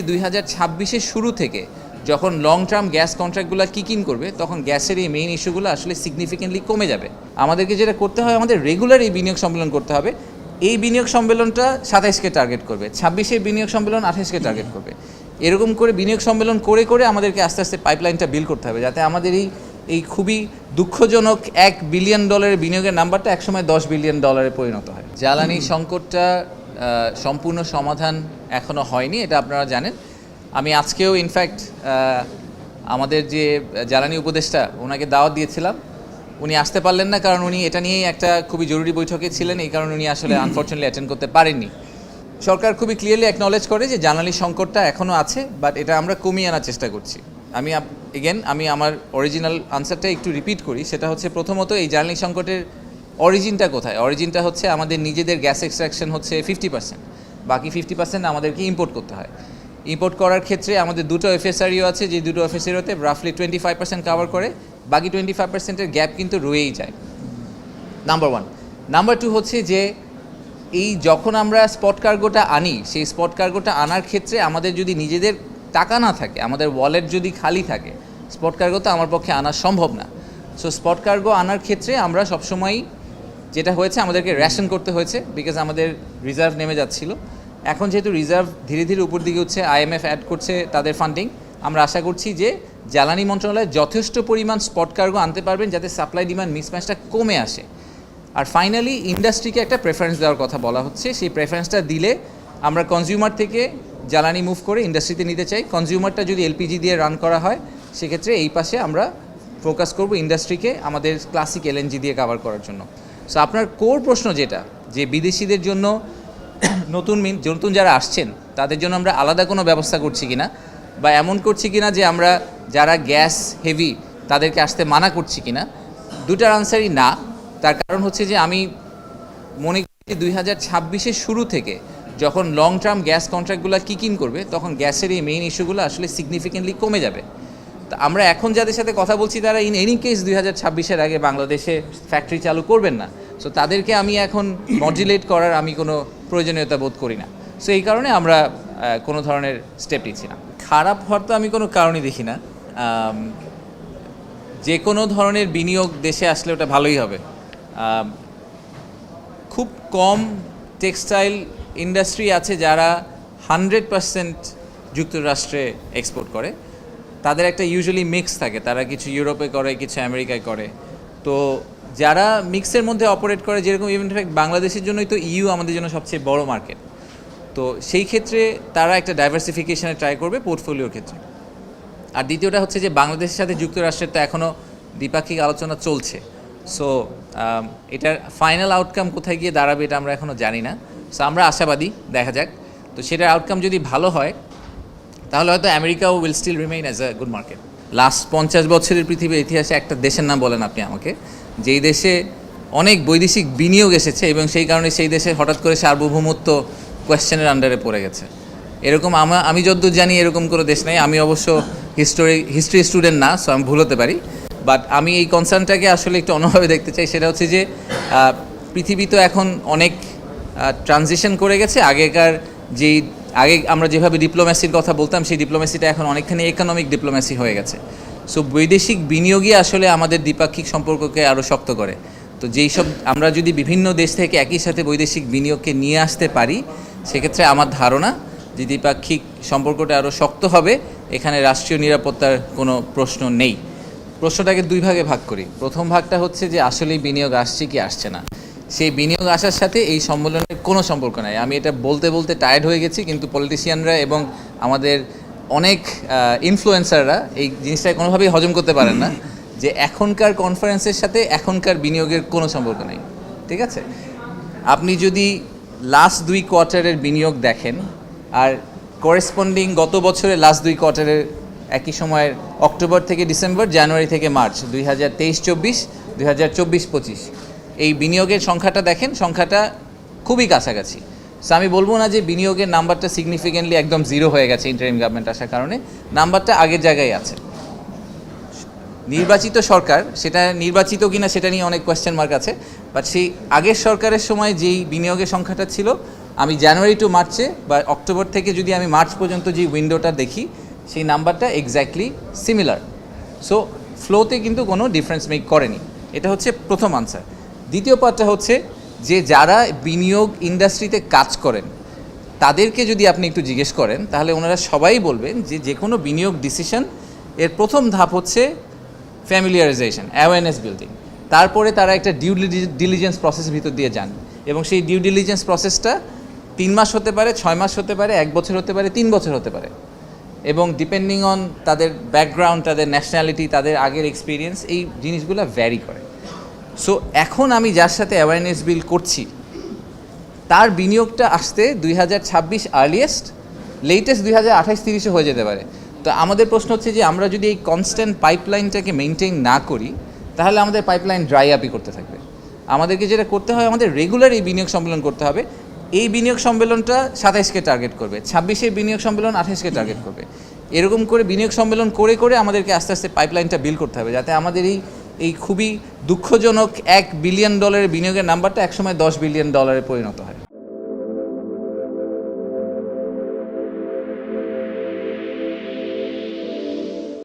দুই হাজার ছাব্বিশের শুরু থেকে যখন লং টার্ম গ্যাস কন্ট্রাক্টগুলো কিক ইন করবে, তখন গ্যাসের এই মেইন ইস্যুগুলো আসলে সিগনিফিকেন্টলি কমে যাবে। আমাদেরকে যেটা করতে হয়, আমাদের রেগুলার এই বিনিয়োগ সম্মেলন করতে হবে। এই বিনিয়োগ সম্মেলনটা সাতাইশকে টার্গেট করবে, ছাব্বিশে বিনিয়োগ সম্মেলন আঠাশকে টার্গেট করবে। এরকম করে বিনিয়োগ সম্মেলন করে করে আমাদেরকে আস্তে আস্তে পাইপলাইনটা বিল করতে হবে, যাতে আমাদের এই এই খুবই দুঃখজনক এক বিলিয়ন ডলারের বিনিয়োগের নাম্বারটা একসময় দশ বিলিয়ন ডলারে পরিণত হয়। জ্বালানি সংকটটা সম্পূর্ণ সমাধান এখনও হয়নি এটা আপনারা জানেন। আমি আজকেও ইনফ্যাক্ট আমাদের যে জ্বালানি উপদেষ্টা ওনাকে দাওয়াত দিয়েছিলাম। উনি আসতে পারলেন না কারণ উনি এটা নিয়েই একটা খুবই জরুরি বৈঠকে ছিলেন এই কারণে উনি আসলে আনফর্চুনেটলি অ্যাটেন্ড করতে পারেননি। সরকার খুবই ক্লিয়ারলি অ্যাকনলেজ করে যে জ্বালানি সংকটটা এখনও আছে বাট এটা আমরা কমিয়ে আনার চেষ্টা করছি। আমি এগেন আমি আমার অরিজিনাল আনসারটা একটু রিপিট করি সেটা হচ্ছে প্রথমত এই জ্বালানি সংকটের অরিজিনটা কোথায়? অরিজিনটা হচ্ছে আমাদের নিজেদের গ্যাস এক্সট্রাকশন হচ্ছে ফিফটি পার্সেন্ট বাকি ফিফটি পার্সেন্ট আমাদেরকে ইম্পোর্ট করতে হয়। ইম্পোর্ট করার ক্ষেত্রে আমাদের দুটো এফএসআরিও আছে, যে দুটো এফএসআরিওতে রাফলি টোয়েন্টি ফাইভ পার্সেন্ট কাভার করে, বাকি টোয়েন্টি ফাইভ পার্সেন্টের গ্যাপ কিন্তু রয়েই যায়। নাম্বার ওয়ান নাম্বার টু হচ্ছে যে, এই যখন আমরা স্পট কার্গোটা আনি, সেই স্পট কার্গোটা আনার ক্ষেত্রে আমাদের যদি নিজেদের টাকা না থাকে, আমাদের ওয়ালেট যদি খালি থাকে স্পট কার্গো তো আমার পক্ষে আনা সম্ভব না। সো স্পট কার্গো আনার ক্ষেত্রে আমরা সবসময়ই যেটা হয়েছে, আমাদেরকে রেশন করতে হয়েছে বিকজ আমাদের রিজার্ভ নেমে যাচ্ছিল। এখন যেহেতু রিজার্ভ ধীরে ধীরে উপর দিকে হচ্ছে আইএমএফ অ্যাড করছে তাদের ফান্ডিং আমরা আশা করছি যে জ্বালানি মন্ত্রণালয় যথেষ্ট পরিমাণ স্পট কার্গো আনতে পারবেন যাতে সাপ্লাই ডিমান্ড মিসম্যাচটা কমে আসে। আর ফাইনালি ইন্ডাস্ট্রিকে একটা প্রেফারেন্স দেওয়ার কথা বলা হচ্ছে। সেই প্রেফারেন্সটা দিলে আমরা কনজিউমার থেকে জ্বালানি মুভ করে ইন্ডাস্ট্রিতে নিতে চাই। কনজিউমারটা যদি এলপিজি দিয়ে রান করা হয়, সেক্ষেত্রে এই পাশে আমরা ফোকাস করব ইন্ডাস্ট্রিকে আমাদের ক্লাসিক এলএনজি দিয়ে কভার করার জন্য। সো আপনার কোর প্রশ্ন যেটা, যে বিদেশিদের জন্য নতুন নতুন যারা আসছেন, তাদের জন্য আমরা আলাদা কোনো ব্যবস্থা করছি কিনা, বা এমন করছি কিনা যে আমরা যারা গ্যাস হেভি তাদেরকে আসতে মানা করছি কিনা দুটার আনসারই না। তার কারণ হচ্ছে যে আমি মনে করি দুই হাজার ছাব্বিশের শুরু থেকে যখন লং টার্ম গ্যাস কন্ট্রাক্টগুলো কিক ইন করবে, তখন গ্যাসের এই মেইন ইস্যুগুলো আসলে সিগনিফিকেন্টলি কমে যাবে। তা আমরা এখন যাদের সাথে কথা বলছি, তারা ইন এনি কেস দুই হাজার ছাব্বিশের আগে বাংলাদেশে ফ্যাক্টরি চালু করবেন না। সো তাদেরকে আমি এখন মডুলেট করার আমি কোনো প্রয়োজনীয়তা বোধ করি না। সো এই কারণে আমরা কোনো ধরনের স্টেপ নিচ্ছি না। খারাপ হওয়ার তো আমি কোনো কারণই দেখি না। যে কোনো ধরনের বিনিয়োগ দেশে আসলে ওটা ভালোই হবে। খুব কম টেক্সটাইল ইন্ডাস্ট্রি আছে যারা হান্ড্রেড পার্সেন্ট যুক্তরাষ্ট্রে এক্সপোর্ট করে। তাদের একটা ইউজুয়ালি মিক্স থাকে। তারা কিছু ইউরোপে করে, কিছু আমেরিকায় করে। তো যারা মিক্সের মধ্যে অপারেট করে, যেরকম ইনফ্যাক্ট বাংলাদেশের জন্যই তো ইউ আমাদের জন্য সবচেয়ে বড় মার্কেট তো সেই ক্ষেত্রে তারা একটা ডাইভার্সিফিকেশানে ট্রাই করবে পোর্টফোলিওর ক্ষেত্রে। আর দ্বিতীয়টা হচ্ছে যে বাংলাদেশের সাথে যুক্তরাষ্ট্রের তো এখনও দ্বিপাক্ষিক আলোচনা চলছে। সো এটার ফাইনাল আউটকাম কোথায় গিয়ে দাঁড়াবে এটা আমরা এখনও জানি না। সো আমরা আশাবাদী, দেখা যাক। তো সেটার আউটকাম যদি ভালো হয় তাহলে হয়তো আমেরিকাও will still remain as a good market last পঞ্চাশ বছরের পৃথিবীর ইতিহাসে একটা দেশের নাম বলেন আপনি আমাকে, যেই দেশে অনেক বৈদেশিক বিনিয়োগ এসেছে এবং সেই কারণে সেই দেশে হঠাৎ করে সার্বভৌমত্ব কোয়েশ্চেনের আন্ডারে পড়ে গেছে। এরকম আমা, আমি যতদূর জানি এরকম কোনো দেশ নেই, আমি অবশ্য হিস্টোরি হিস্ট্রি স্টুডেন্ট না সো আমি ভুল হতে পারি। বাট আমি এই কনসার্নটাকে আসলে একটু অন্যভাবে দেখতে চাই, সেটা হচ্ছে যে পৃথিবী তো এখন অনেক ট্রানজিশন করে গেছে, আগেকার যেই আগে আমরা যেভাবে ডিপ্লোম্যাসির কথা বলতাম, সেই ডিপ্লোম্যাসিটা এখন অনেকখানি ইকোনমিক ডিপ্লোম্যাসি হয়ে গেছে। সো বৈদেশিক বিনিয়োগই আসলে আমাদের দ্বিপাক্ষিক সম্পর্ককে আরও শক্ত করে। তো যেই সব আমরা যদি বিভিন্ন দেশ থেকে একই সাথে বৈদেশিক বিনিয়োগকে নিয়ে আসতে পারি, সেক্ষেত্রে আমার ধারণা যে দ্বিপাক্ষিক সম্পর্কটা আরও শক্ত হবে, এখানে রাষ্ট্রীয় নিরাপত্তার কোনো প্রশ্ন নেই। প্রশ্নটাকে দুই ভাগে ভাগ করি। প্রথম ভাগটা হচ্ছে যে, আসলেই বিনিয়োগ আসছে কি আসছে না। সেই বিনিয়োগ আসার সাথে এই সম্মেলনের কোনো সম্পর্ক নাই। আমি এটা বলতে বলতে টায়ার্ড হয়ে গেছি কিন্তু পলিটিশিয়ানরা এবং আমাদের অনেক ইনফ্লুয়েন্সাররা এই জিনিসটা কোনোভাবেই হজম করতে পারেন না যে এখনকার কনফারেন্সের সাথে এখনকার বিনিয়োগের কোনো সম্পর্ক নেই। ঠিক আছে? আপনি যদি লাস্ট দুই কোয়ার্টারের বিনিয়োগ দেখেন আর করেসপন্ডিং গত বছরের লাস্ট দুই কোয়ার্টারের একই সময়ের অক্টোবর থেকে ডিসেম্বর জানুয়ারি থেকে মার্চ দুই হাজার তেইশ চব্বিশ দুই হাজার চব্বিশ পঁচিশ। এই বিনিয়োগের সংখ্যাটা দেখেন, সংখ্যাটা খুবই কাছাকাছি। সো আমি বলব না যে বিনিয়োগের নাম্বারটা সিগনিফিকেন্টলি একদম জিরো হয়ে গেছে ইন্টারিম গভর্নমেন্ট আসার কারণে, নাম্বারটা আগের জায়গায় আছে। নির্বাচিত সরকার, সেটা নির্বাচিত কিনা সেটা নিয়ে অনেক কোয়েশ্চেন মার্ক আছে বাট সেই আগের সরকারের সময় যেই বিনিয়োগের সংখ্যাটা ছিল, আমি জানুয়ারি টু মার্চে বা অক্টোবর থেকে যদি আমি মার্চ পর্যন্ত যে উইন্ডোটা দেখি, সেই নাম্বারটা এক্স্যাক্টলি সিমিলার সো ফ্লোতে কিন্তু কোনো ডিফারেন্স মেক করেনি। এটা হচ্ছে প্রথম আনসার দ্বিতীয় পার্টটা হচ্ছে যে যারা বিনিয়োগ ইন্ডাস্ট্রিতে কাজ করেন, তাদেরকে যদি আপনি একটু জিজ্ঞেস করেন, তাহলে ওনারা সবাই বলবেন যে যে কোনো বিনিয়োগ ডিসিশন এর প্রথম ধাপ হচ্ছে ফ্যামিলিয়ারাইজেশন অ্যাওয়ারনেস বিল্ডিং তারপরে তারা একটা ডিউ ডিলিজেন্স প্রসেস ভিতর দিয়ে যান এবং সেই ডিউ ডিলিজেন্স প্রসেসটা তিন মাস হতে পারে, ছয় মাস হতে পারে, এক বছর হতে পারে, তিন বছর হতে পারে। এবং ডিপেন্ডিং অন তাদের ব্যাকগ্রাউন্ড তাদের ন্যাশনালিটি তাদের আগের এক্সপিরিয়েন্স এই জিনিসগুলো ভ্যারি করে। সো এখন আমি যার সাথে অ্যাওয়ারনেস বিল করছি, তার বিনিয়োগটা আসতে দুই হাজার ছাব্বিশ আর্লিয়েস্ট লেটেস্ট দুই হাজার আঠাশ তিরিশে হয়ে যেতে পারে। তো আমাদের প্রশ্ন হচ্ছে যে, আমরা যদি এই কনস্ট্যান্ট পাইপলাইনটাকে মেনটেন না করি, তাহলে আমাদের পাইপলাইন ড্রাই আপই করতে থাকবে। আমাদেরকে যেটা করতে হয়, আমাদের রেগুলার এই বিনিয়োগ সম্মেলন করতে হবে। এই বিনিয়োগ সম্মেলনটা সাতাইশকে টার্গেট করবে, ছাব্বিশে বিনিয়োগ সম্মেলন আঠাশকে টার্গেট করবে। এরকম করে বিনিয়োগ সম্মেলন করে করে আমাদেরকে আস্তে আস্তে পাইপলাইনটা বিল করতে হবে, যাতে আমাদের এই এই খুবই দুঃখজনক এক বিলিয়ন ডলারের বিনিয়োগের নাম্বারটা একসময় দশ বিলিয়ন ডলারে পরিণত হয়।